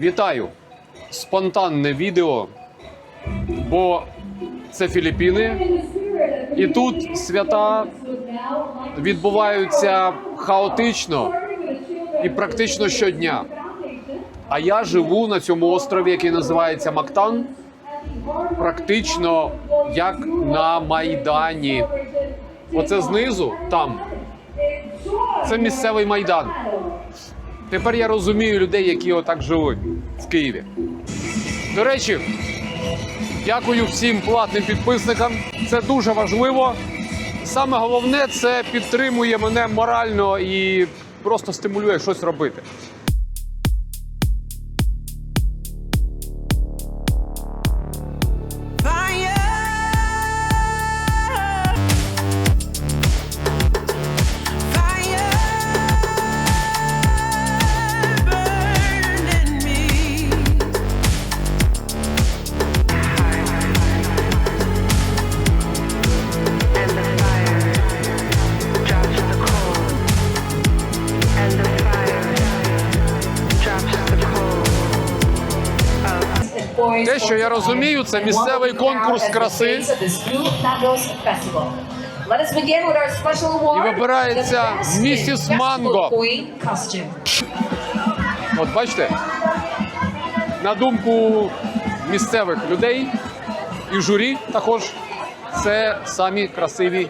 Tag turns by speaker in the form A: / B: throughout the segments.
A: Вітаю! Спонтанне відео, бо це Філіппіни, і тут свята відбуваються хаотично і практично щодня. А я живу на цьому острові, який називається Мактан, практично як на Майдані. Оце знизу, там. Це місцевий майдан. Тепер я розумію людей, які отак живуть в Києві. До речі, дякую всім платним підписникам. Це дуже важливо. Саме головне, це підтримує мене морально і просто стимулює щось робити. Те, що я розумію, це місцевий конкурс краси. І вибирається місіс Манго. От бачите, на думку місцевих людей і журі також це самі красиві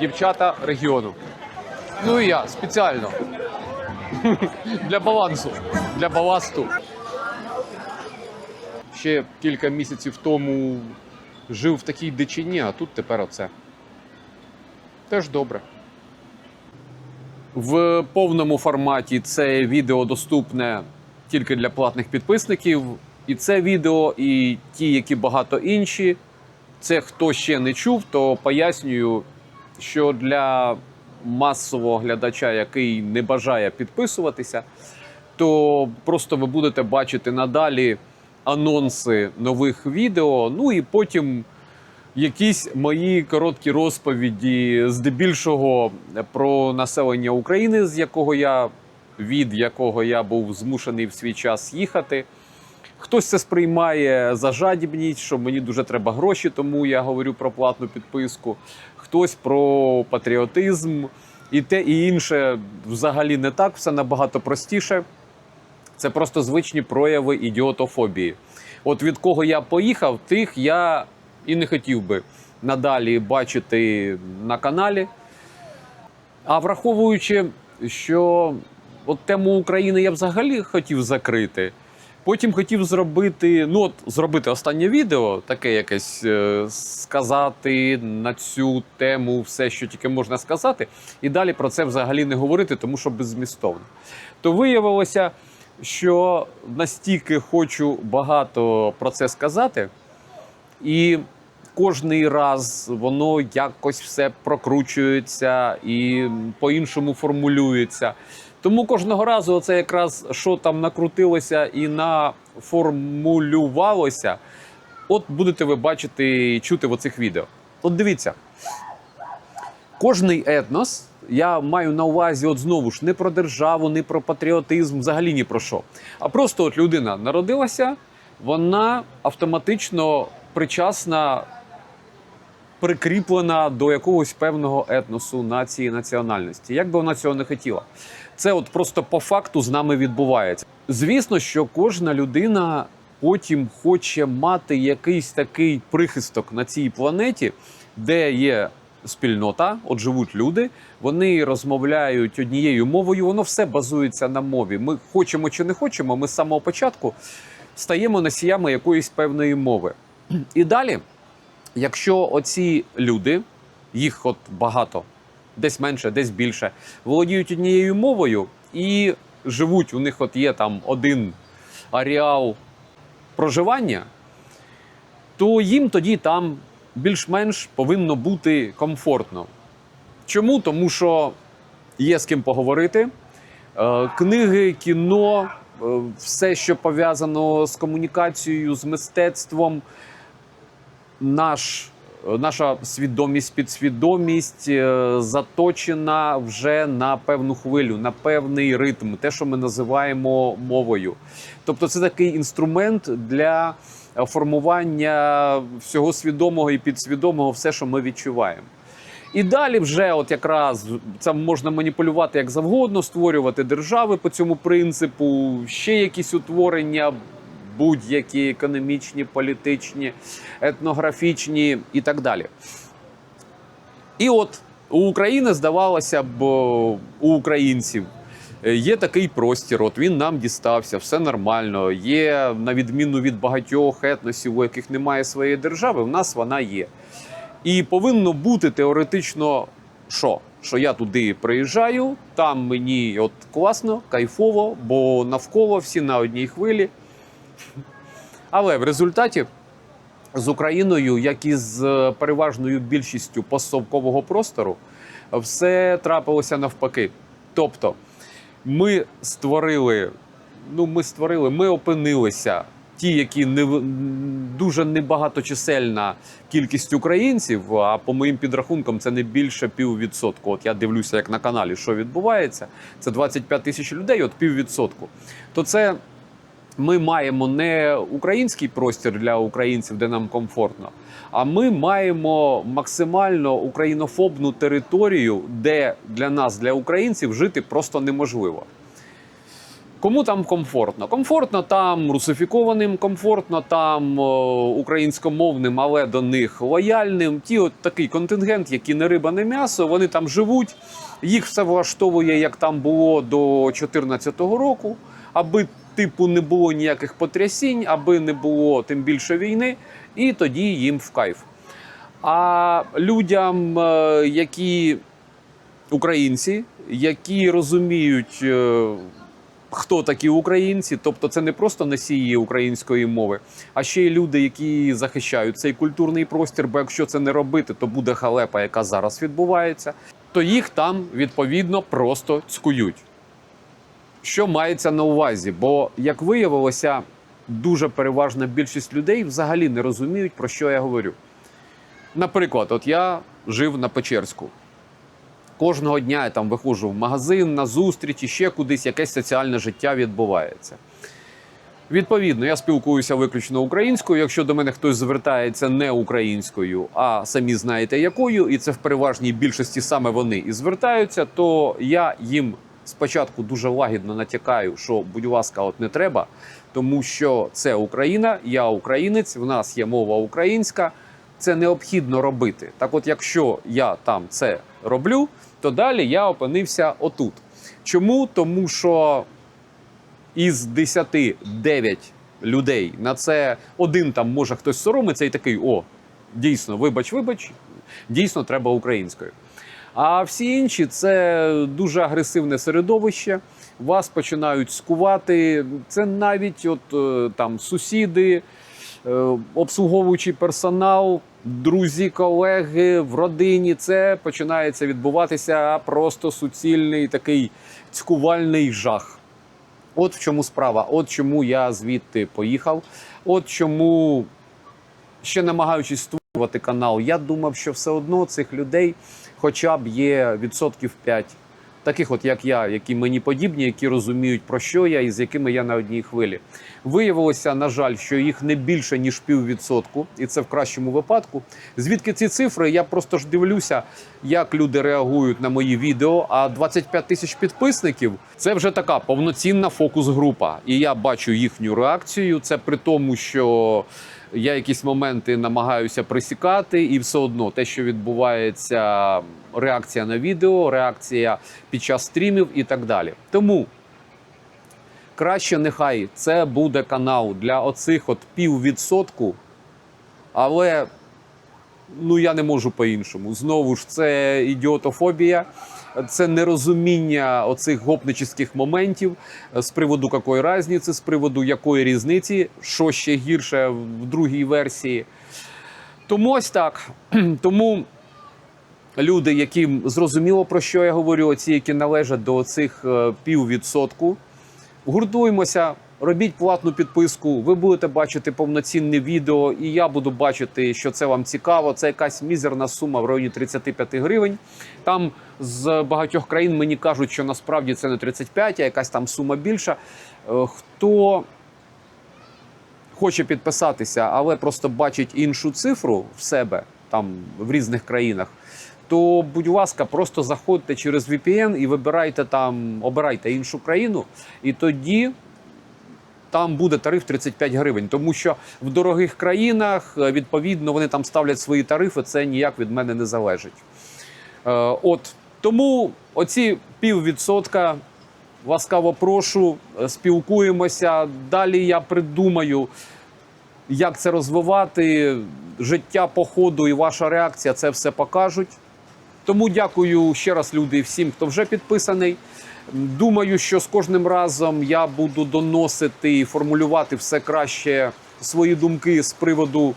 A: дівчата регіону. Ну і я спеціально для балансу, для баласту. Ще кілька місяців тому жив в такій дичині, а тут тепер оце. Теж добре. В повному форматі це відео доступне тільки для платних підписників. І це відео, і ті, які багато інші. Це хто ще не чув, то пояснюю, що для масового глядача, який не бажає підписуватися, то просто ви будете бачити надалі анонси нових відео. Ну і потім якісь мої короткі розповіді, здебільшого про населення України, з якого я від якого я був змушений в свій час їхати. Хтось це сприймає за жадібність, що мені дуже треба гроші, тому я говорю про платну підписку. Хтось про патріотизм і те і інше взагалі не так, все набагато простіше. Це просто звичні прояви ідіотофобії. От від кого я поїхав, тих я і не хотів би надалі бачити на каналі. А враховуючи, що от тему України я взагалі хотів закрити. Потім хотів зробити, ну от зробити останнє відео, таке якесь е, сказати на цю тему все, що тільки можна сказати, і далі про це взагалі не говорити, тому що беззмістовно. То виявилося, що настільки хочу багато про це сказати, і кожний раз воно якось все прокручується і по-іншому формулюється. Тому кожного разу це якраз що там накрутилося і наформулювалося, от будете ви бачити і чути в оцих відео. От дивіться, кожний етнос, я маю на увазі, от знову ж не про державу, не про патріотизм, взагалі ні про що. А просто от людина народилася, вона автоматично причасна прикріплена до якогось певного етносу, нації, національності. Як би вона цього не хотіла. Це от просто по факту з нами відбувається. Звісно, що кожна людина потім хоче мати якийсь такий прихисток на цій планеті, де є спільнота, от живуть люди, вони розмовляють однією мовою, воно все базується на мові. Ми хочемо чи не хочемо, ми з самого початку стаємо носіями якоїсь певної мови. І далі. Якщо оці люди, їх от багато, десь менше, десь більше, володіють однією мовою і живуть, у них от є там один аріал проживання, то їм тоді там більш-менш повинно бути комфортно. Чому? Тому що є з ким поговорити. Е, Книги, кіно, е, все, що пов'язано з комунікацією, з мистецтвом, наш Е, Наша свідомість, підсвідомість заточена вже на певну хвилю, на певний ритм, те, що ми називаємо мовою. Тобто, це такий інструмент для формування всього свідомого і підсвідомого, все, що ми відчуваємо. І далі вже, от якраз це можна маніпулювати як завгодно, створювати держави по цьому принципу, ще якісь утворення, будь-які економічні, політичні, етнографічні і так далі. І от у України, здавалося б, у українців є такий простір, от він нам дістався, все нормально. Є, на відміну від багатьох етносів, у яких немає своєї держави, в нас вона є. І повинно бути теоретично що? Що я туди приїжджаю, там мені от класно, кайфово, бо навколо всі на одній хвилі. Але в результаті з Україною, як і з е, переважною більшістю постсовкового простору, все трапилося навпаки. Тобто, ми створили, ну ми створили, ми опинилися. Ті, які не дуже небагаточисельна кількість українців, а по моїм підрахункам це не більше піввідсотку. От я дивлюся, як на каналі, що відбувається. Це 25 тисяч людей, от піввідсотку. То це ми маємо не український простір для українців, де нам комфортно, а ми маємо максимально українофобну територію, де для нас, для українців, жити просто неможливо. Кому там комфортно? Комфортно там русифікованим, комфортно там українськомовним, але до них лояльним. Ті, от такий контингент, які не риба, не м'ясо, вони там живуть. Їх все влаштовує, як там було до 2014 року, аби типу не було ніяких потрясінь, аби не було тим більше війни, і тоді їм в кайф. А людям, е, які українці, які розуміють, е, хто такі українці, тобто це не просто носії української мови, а ще й люди, які захищають цей культурний простір. Бо якщо це не робити, то буде халепа, яка зараз відбувається, то їх там відповідно просто цькують. Що мається на увазі? Бо, як виявилося, дуже переважна більшість людей взагалі не розуміють, про що я говорю. Наприклад, от я жив на Печерську. Кожного дня я там виходжу в магазин, на зустрічі, ще кудись якесь соціальне життя відбувається. Відповідно, я спілкуюся виключно українською. Якщо до мене хтось звертається не українською, а самі знаєте якою, і це в переважній більшості саме вони і звертаються, то я їм спочатку дуже лагідно натякаю, що, будь ласка, от не треба, тому що це Україна, я українець, в нас є мова українська. Це необхідно робити. Так, от, якщо я там це роблю, то далі я опинився отут. Чому? Тому що із 10 9 людей на це один там може хтось соромиться і такий: о, дійсно, вибач, вибач, дійсно треба українською. А всі інші це дуже агресивне середовище. Вас починають скувати. Це навіть от е, там сусіди, е, обслуговуючий персонал, друзі, колеги в родині. Це починається відбуватися просто суцільний такий цькувальний жах. От в чому справа, от чому я звідти поїхав, от чому ще намагаючись створювати канал, я думав, що все одно цих людей хоча б є відсотків 5. Таких, от як я, які мені подібні, які розуміють про що я і з якими я на одній хвилі. Виявилося, на жаль, що їх не більше ніж піввідсотку, і це в кращому випадку. Звідки ці цифри? Я просто ж дивлюся, як люди реагують на мої відео. А 25 тисяч підписників це вже така повноцінна фокус-група. І я бачу їхню реакцію. Це при тому, що я якісь моменти намагаюся присікати, і все одно те, що відбувається, реакція на відео, реакція під час стрімів і так далі. Тому краще нехай це буде канал для оцих от піввідсотку, але ну я не можу по-іншому. Знову ж це ідіотофобія, це нерозуміння оцих гопнических моментів е, з приводу якої різниці, з приводу якої різниці, що ще гірше в другій версії. Тому ось так. Тому люди, яким зрозуміло про що я говорю, ці, які належать до цих е, піввідсотку, гуртуємося, робіть платну підписку, ви будете бачити повноцінне відео, і я буду бачити, що це вам цікаво. Це якась мізерна сума в районі 35 гривень. Там з багатьох країн мені кажуть, що насправді це не 35, а якась там сума більша. Е, Хто хоче підписатися, але просто бачить іншу цифру в себе там в різних країнах, то будь ласка, просто заходьте через VPN і вибирайте там, обирайте іншу країну, і тоді. Там буде тариф 35 гривень, тому що в дорогих країнах е, відповідно вони там ставлять свої тарифи. Це ніяк від мене не залежить. Е, от тому оці піввідсотка ласкаво прошу, е, спілкуємося. Далі я придумаю, як це розвивати. Життя по ходу і ваша реакція це все покажуть. Тому дякую ще раз, люди, всім, хто вже підписаний. Думаю, що з кожним разом я буду доносити і формулювати все краще свої думки з приводу,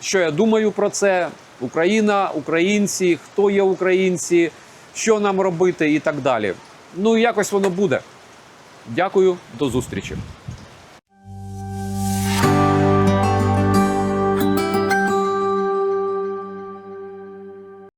A: що я думаю про це. Україна, українці, хто є українці, що нам робити і так далі. Ну, якось воно буде. Дякую, до зустрічі.